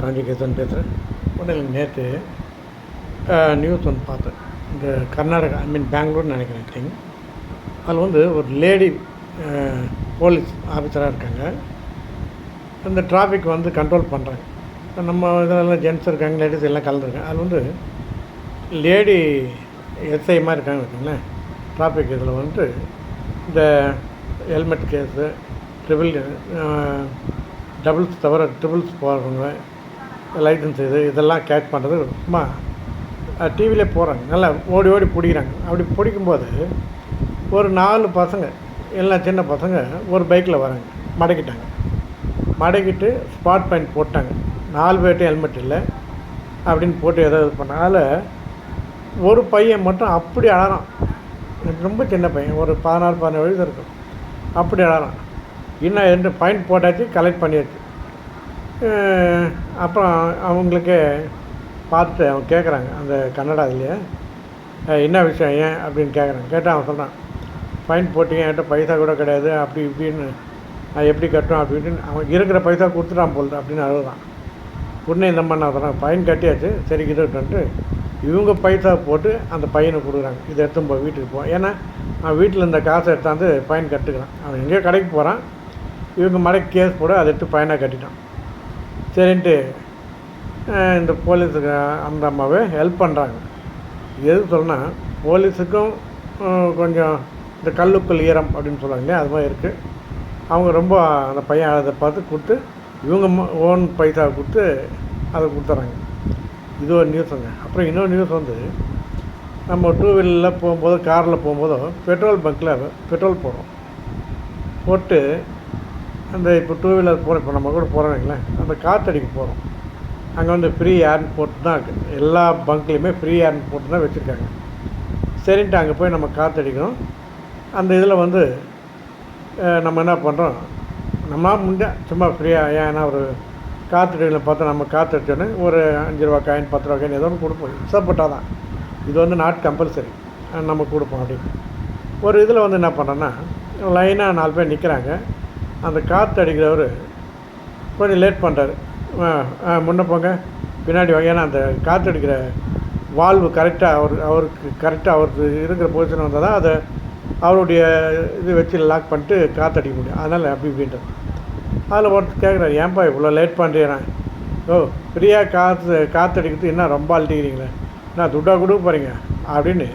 காஞ்சிகேசன் பேசுகிறேன் உடனே நேற்று நியூஸ் வந்து பார்த்தேன். இந்த கர்நாடகா ஐ மீன் பெங்களூர்னு நினைக்கிறேன் திங் அதில் வந்து ஒரு லேடி போலீஸ் ஆஃபீஸராக இருக்காங்க. இந்த டிராஃபிக் வந்து கண்ட்ரோல் பண்ணுறாங்க இப்போ நம்ம இதெல்லாம் ஜென்ட்ஸ் இருக்காங்க லேடிஸ் எல்லாம் கலந்துருக்காங்க. அது வந்து லேடி எஸ்ஐ மாதிரி இருக்காங்க வச்சுங்களேன் டிராஃபிக் இதில் வந்துட்டு இந்த ஹெல்மெட் கேஸு ட்ரிபிள் டபுள்ஸ் தவிர ட்ரிபிள்ஸ் போகிறவங்க லைசன்ஸ் இது இதெல்லாம் கேட்ச் பண்ணுறது சும்மா டிவியில் போகிறாங்க நல்லா ஓடி ஓடி பிடிக்கிறாங்க. அப்படி பிடிக்கும்போது ஒரு நாலு பசங்க எல்லாம் சின்ன பசங்க ஒரு பைக்கில் வராங்க. மடக்கிட்டாங்க. மடக்கிட்டு ஸ்பாட் பாயிண்ட் போட்டாங்க. நாலு பேர்ட்டும் ஹெல்மெட் இல்லை அப்படின்னு போட்டு ஏதோ இது ஒரு பையன் மட்டும் அப்படி அழறான். ரொம்ப சின்ன பையன். ஒரு பதினாறு பதினேழு வயசு இருக்கும். அப்படி அழறான். இன்னும் ரெண்டு பாயிண்ட் போட்டாச்சு கலெக்ட் பண்ணியாச்சு. அப்புறம் அவங்களுக்கு பார்த்துட்டு அவன் கேட்குறாங்க அந்த கன்னடா இதுலையே என்ன விஷயம் ஏன்? அப்படின்னு கேட்குறாங்க. கேட்டால் அவன் சொல்கிறான் ஃபைன் போட்டீங்க என்கிட்ட பைசா கூட கிடையாது அப்படி இப்படின்னு நான் எப்படி கட்டணும்? அப்படின்னு அவன் இருக்கிற பைசா கொடுத்துட்டான் போல் அப்படின்னு அழுகுறான். உடனே இந்த மாதிரி நான் சொல்கிறேன் ஃபைன் கட்டியாச்சு சரி இருக்கட்டும்ட்டு இவங்க பைசா போட்டு அந்த பையனை கொடுக்குறாங்க இதை எடுத்துன்னு போய் வீட்டுக்கு போவான் ஏன்னா அவன் வீட்டில் இந்த காசை எடுத்தாந்து ஃபைன் கட்டுக்கிறான் அவன் எங்கேயோ கடைக்கு போகிறான் இவங்க மடைக்கு கேஸ் போட அதை எடுத்து ஃபைனாக கட்டிட்டான். சரின்ட்டு இந்த போலீஸுக்கு அந்த அம்மாவே ஹெல்ப் பண்ணுறாங்க எது சொன்னால் போலீஸுக்கும் கொஞ்சம் இந்த கல்லுக்குள் ஈரம் அப்படின்னு சொல்லுவாங்க இல்லையா அது மாதிரி இருக்குது அவங்க ரொம்ப அந்த பையன் அதை பார்த்து கொடுத்து இவங்க ஓன் பைசா கொடுத்து அதை கொடுத்துட்றாங்க இது ஒரு நியூஸுங்க அப்புறம் இன்னொரு நியூஸ் வந்து நம்ம டூ வீலரில் போகும்போது காரில் போகும்போதோ பெட்ரோல் பங்க்கில் பெட்ரோல் போடுறோம். போட்டு அந்த இப்போ டூ வீலர் போகிறோம் இப்போ நம்ம கூட போகிறோம் வைங்களேன் அந்த காத்தடிக்கு போகிறோம் அங்கே வந்து ஃப்ரீ ஏர்ன் போட்டு தான் இருக்குது எல்லா பங்க்லேயுமே ஃப்ரீ ஏர்ன் போட்டு தான் வச்சுருக்காங்க. சரின்ட்டு அங்கே போய் நம்ம காற்றடிக்கணும் அந்த இதில் வந்து நம்ம என்ன பண்ணுறோம் நம்ம முடிஞ்சா சும்மா ஃப்ரீயாக ஏன்னா ஒரு காற்றடியில் பார்த்தா நம்ம காற்றடிச்சோன்னே ஒரு அஞ்சு ரூபா காயின் பத்து ரூபா காயின் ஏதோ ஒன்று கொடுப்போம். இஷ்டப்பட்டால் தான். இது வந்து நாட் கம்பல்சரி நம்ம கொடுப்போம் அப்படின்னு. ஒரு இதில் வந்து என்ன பண்ணுறோன்னா லைனாக நாலு பேர் நிற்கிறாங்க அந்த காற்று அடிக்கிறவர் கொஞ்சம் லேட் பண்ணுறாரு முன்ன போங்க. பின்னாடி வாங்க. ஏன்னா அந்த காற்று அடிக்கிற வால்வு கரெக்டாக அவர் அவருக்கு கரெக்டாக அவருக்கு இருக்கிற பொசிஷன் வந்தால் தான் அதை அவருடைய இது வச்சு லாக் பண்ணிட்டு காற்று அடிக்க முடியும். அதனால் அப்படி இப்படின்றது அதில் ஒருத்தர் கேட்குறாரு ஏன்பா இவ்வளோ லேட் பண்ணுறேன் ஓ ஃப்ரீயாக காற்று காற்று அடிக்கிறது என்ன ரொம்ப அழட்டிக்கிறீங்களே நான் துட்டாக கொடுக்க போகிறீங்க அப்படின்னு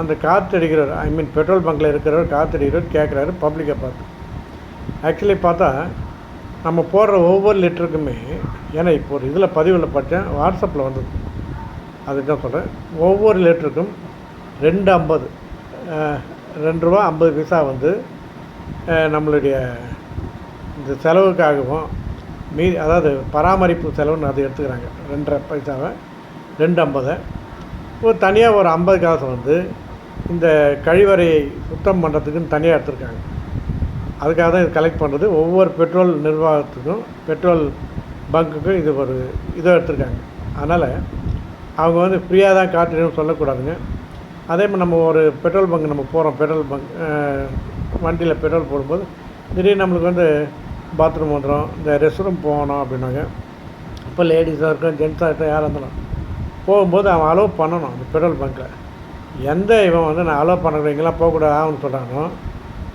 அந்த காற்று அடிக்கிறவர் ஐ மீன் பெட்ரோல் பங்க்கில் இருக்கிறவர் காற்று அடிக்கிறவர் கேட்குறாரு பப்ளிக்கை பார்த்து. ஆக்சுவலி பார்த்தா நம்ம போடுற ஒவ்வொரு லிட்டருக்குமே ஏன்னா இப்போ ஒரு இதில் பதிவில் பார்த்தேன் வாட்ஸ்அப்பில் வந்தது. அதுக்கு தான் சொல்கிறேன் ஒவ்வொரு லிட்டருக்கும் ரெண்டு ஐம்பது ரெண்டு ரூபா ஐம்பது பைசா வந்து நம்மளுடைய இந்த செலவுக்காகவும் மீ அதாவது பராமரிப்பு செலவுன்னு அதை எடுத்துக்கிறாங்க. ரெண்டரை பைசாவை ரெண்டு ஐம்பதை. ஒரு தனியாக ஒரு ஐம்பது காசு வந்து இந்த கழிவறையை சுத்தம் பண்ணுறதுக்குன்னு தனியாக எடுத்துருக்காங்க. அதுக்காக தான் இது கலெக்ட் பண்ணுறது ஒவ்வொரு பெட்ரோல் நிர்வாகத்துக்கும் பெட்ரோல் பங்க்குக்கும் இது ஒரு இதை எடுத்திருக்காங்க. அதனால் அவங்க வந்து ஃப்ரீயாக தான் காட்டுறேன்னு சொல்லக்கூடாதுங்க. அதே மாதிரி நம்ம ஒரு பெட்ரோல் பங்க் நம்ம போகிறோம் பெட்ரோல் பங்க் வண்டியில் பெட்ரோல் போடும்போது திடீர்னு நம்மளுக்கு வந்து பாத்ரூம் வந்துடும் இந்த ரெஸ்ட் ரூம் போகணும் அப்படின்னாங்க. இப்போ லேடிஸாக இருக்கட்டும் ஜென்ஸாக இருக்கட்டும் யாராக இருந்தாலும் போகும்போது அவன் அலோவ் பண்ணணும் அந்த பெட்ரோல் பங்க்கில் எந்த இவன் வந்து நான் அலோவ் பண்ணக்கூடாது இங்கெல்லாம் போகக்கூடாது ஆகும்னு சொல்கிறானோ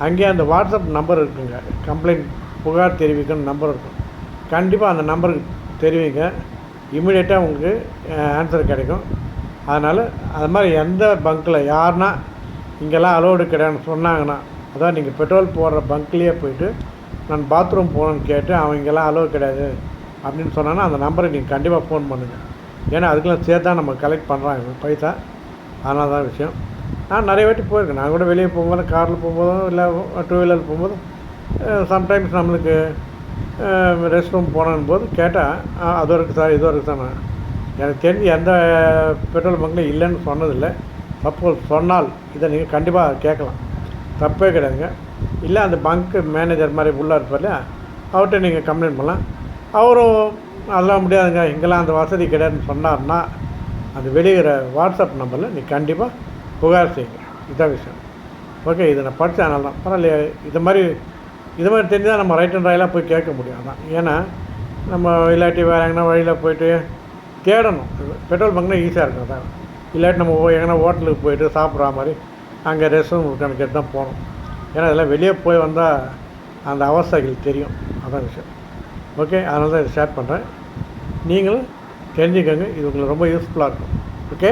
அங்கேயே அந்த வாட்ஸ்அப் நம்பர் இருக்குங்க. கம்ப்ளைண்ட் புகார் தெரிவிக்கணும் நம்பர் இருக்கும். கண்டிப்பாக அந்த நம்பருக்கு தெரிவிங்க. இமீடியட்டாக உங்களுக்கு ஆன்சர் கிடைக்கும். அதனால் அது மாதிரி எந்த பங்க்கில் யாருன்னா இங்கெல்லாம் அலோடு கிடையாதுன்னு சொன்னாங்கன்னா அதான் நீங்கள் பெட்ரோல் போடுற பங்க்லேயே போயிட்டு நான் பாத்ரூம் போகணுன்னு கேட்டு அவன் இங்கெல்லாம் அலோவ் கிடையாது அப்படின்னு சொன்னாங்கன்னா அந்த நம்பருக்கு நீங்கள் கண்டிப்பாக ஃபோன் பண்ணுங்கள் ஏன்னா அதுக்கெல்லாம் சேர்த்தா நம்ம கலெக்ட் பண்ணுறாங்க பைசா. அதனால தான் விஷயம். நான் நிறைய வாட்டி போயிருக்கேன். நான் கூட வெளியே போகும்போது காரில் போகும்போதும் இல்லை டூ வீலர் போகும்போதும் சம்டைம்ஸ் நம்மளுக்கு ரெஸ்ட் ரூம் போனோம் போது கேட்டால் அது வரைக்கும் சார் இது இருக்குது சார் நான் எனக்கு தெரிஞ்சு எந்த பெட்ரோல் பங்க்லையும் இல்லைன்னு சொன்னதில்லை. சப்போஸ் சொன்னால் இதை நீங்கள் கண்டிப்பாக கேட்கலாம். தப்பே கிடையாதுங்க. இல்லை அந்த பங்க்கு மேனேஜர் மாதிரி உள்ளே இருப்பார் இல்லையா அவர்கிட்ட நீங்கள் கம்ப்ளைண்ட் பண்ணலாம். அவரும் அதெல்லாம் முடியாதுங்க. இங்கெல்லாம் அந்த வசதி கிடையாதுன்னு சொன்னார்னா அந்த வெளியிற வாட்ஸ்அப் நம்பரில் நீ கண்டிப்பாக புகார் செய்யுங்க. இதான் விஷயம். ஓகே இதை நான் படித்தேன் அதனால தான். பரவாயில்லையே இது மாதிரி இது மாதிரி தெரிஞ்சால் நம்ம ரைட் அண்ட் ராயெலாம் போய் கேட்க முடியும் அதான். ஏன்னா நம்ம இல்லாட்டி வேறு எங்கன்னா வழியில் போயிட்டு தேடணும். பெட்ரோல் பங்க்னா ஈஸியாக இருக்கும் அதான் இல்லாட்டி நம்ம எங்கன்னா ஹோட்டலுக்கு போயிட்டு சாப்பிட்ற மாதிரி அங்கே ரெஸ்ட் ரூம் இருக்கான்னு தான் போகணும். ஏன்னா இதெல்லாம் வெளியே போய் வந்தால் அந்த அவஸ்தைகள் தெரியும். அதான் விஷயம். ஓகே அதனால தான் இதை ஷேர் பண்ணுறேன் நீங்களும் தெரிஞ்சுக்கோங்க. இது உங்களுக்கு ரொம்ப யூஸ்ஃபுல்லாக இருக்கும். ஓகே